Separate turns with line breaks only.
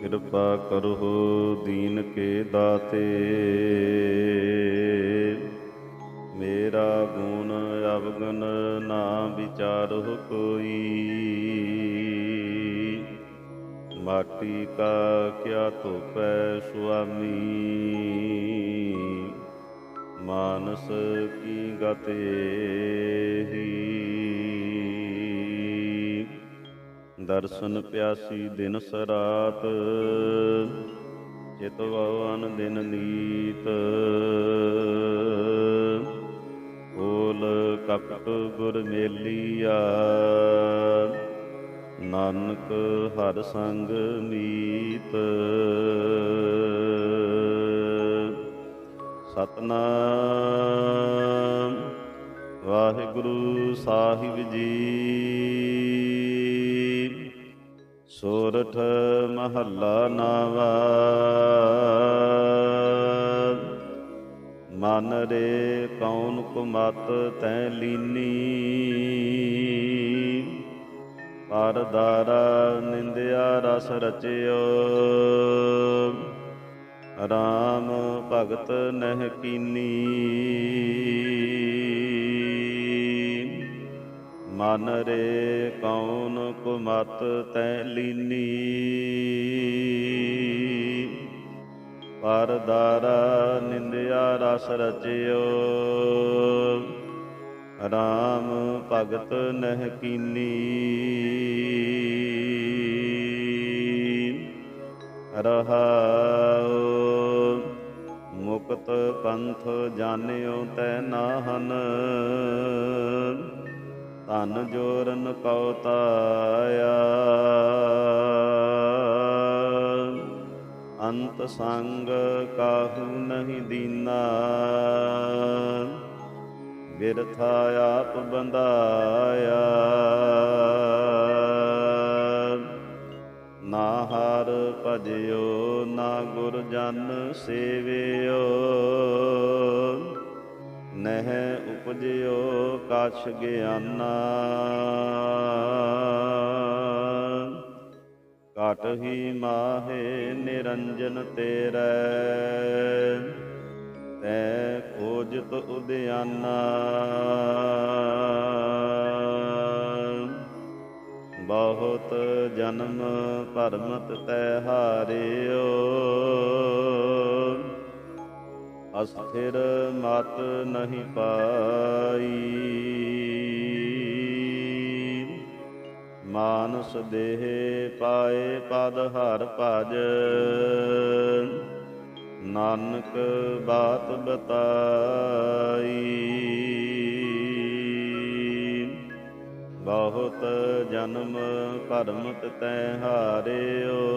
ਕਿਰਪਾ ਕਰੋ ਦੀਨ ਕੇ ਦਾਤੇ। ਮੇਰਾ ਗੁਣ ਅਵਗਨ ਨਾ ਵਿਚਾਰੋ ਕੋਈ। ਮਾਟੀ ਕਾ ਕਿਆ ਧੋਪੈ ਸੁਆਮੀ। ਮਾਨਸ ਕੀ ਗਤੇ ਹੀ। ਦਰਸ਼ਨ ਪਿਆਸੀ ਦਿਨ ਸਰਾਤ, ਚਿਤ ਚਿਤਵਨ ਦਿਨ ਨੀਤ। ਕੋਲ ਕਪਟ ਗੁਰ ਮੇਲੀਆ, ਨਾਨਕ ਹਰ ਸੰਗ ਮੀਤ। ਸਤਨਾਮ, ਵਾਹਿਗੁਰੂ ਸਾਹਿਬ ਜੀ। ਸੋਰਠ ਮਹੱਲਾ ਨਾਵਾ। ਮਨ ਰੇ ਕੌਣ ਕੁਮਤ ਤੈ ਲੀਨੀ। ਪਰਦਾਰਾ ਨਿੰਦਿਆ ਰਸ ਰਚਿਓ। ਰਾਮ ਭਗਤ ਨਹਿ ਕੀਨੀ। ਮਨ ਰੇ ਕੌਣ ਕੁਮਤ ਤੈ ਲੀਨੀ। ਪਰਦਾਰਾ ਨਿੰਦਿਆ ਰਸ ਰਚਿਓ। ਰਾਮ ਭਗਤ ਨਹਿ ਕੀਨੀ। ਰਹਾਉ, ਮੁਕਤ ਪੰਥ ਜਾਣਿਓ ਤੈ ਨਾਹਨ। ਧਨ ਜੋਰਨ ਕਉ ਤਾਇਆ ਅੰਤ ਸੰਗ ਕਾਹੂ ਨਹੀਂ ਦੀਨਾ। ਬਿਰਥਾ ਆਪ ਬੰਦਾਇਆ ਨਾ ਹਰ ਭਜਿਓ, ਨਾ ਗੁਰ ਜਨ ਸੇਵਿਓ। ਨਹਿ ਪੁਜਿਓ ਕਛ ਗਿਆਨਾ। ਕਾਟ ਹੀ ਮਾਹੇ ਨਿਰੰਜਨ ਤੇਰੇ। ਤੈ ਖੋਜਤ ਉਦਿਆਨਾ। ਬਹੁਤ ਜਨਮ ਪਰਮਤ ਤੈ ਹਾਰਿਓ। ਅਸਥਿਰ ਮਤ ਨਹੀਂ ਪਾਈ। ਮਾਨਸ ਦੇਹ ਪਾਏ ਪਦ ਹਰ ਭਜ। ਨਾਨਕ ਬਾਤ ਬਤਾਈ। ਬਹੁਤ ਜਨਮ ਭਰਮਤ ਤੈ ਹਾਰਿਓ।